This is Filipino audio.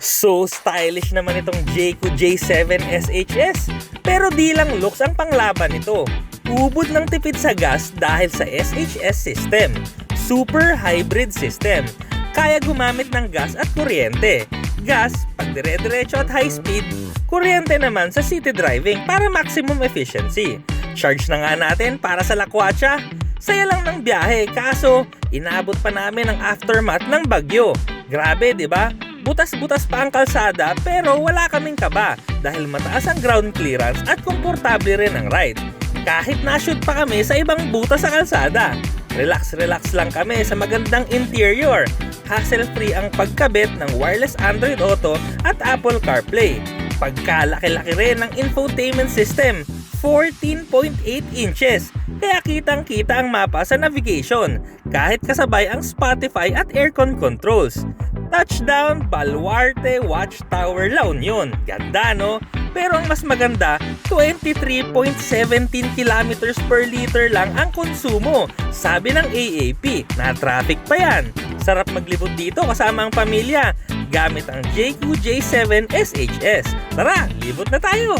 So stylish naman itong Jayco J7 SHS. Pero di lang looks ang panglaban nito. Ubod ng tipid sa gas dahil sa SHS system. Super hybrid system. Kaya gumamit ng gas at kuryente. Gas pag dire-diretso at high speed, kuryente naman sa city driving para maximum efficiency. Charge na nga natin para sa lakwatsa. Saya lang ng biyahe kaso inabot pa namin ang aftermath ng bagyo. Grabe, di ba? Butas-butas pa ang kalsada pero wala kaming kaba dahil mataas ang ground clearance at komportable rin ang ride. Kahit na-shoot pa kami sa ibang butas sa kalsada. Relax-relax lang kami sa magandang interior. Hassle-free ang pagkabit ng wireless Android Auto at Apple CarPlay. Pagkalaki-laki rin ng infotainment system, 14.8 inches. Kaya kitang-kita ang mapa sa navigation, kahit kasabay ang Spotify at aircon controls. Touchdown, Baluarte, Watchtower, La Union. Ganda no? Pero ang mas maganda, 23.17 kilometers per liter lang ang konsumo. Sabi ng AAP, na traffic pa yan. Sarap maglibot dito kasama ang pamilya gamit ang JQ J7 SHS. Tara, libot na tayo!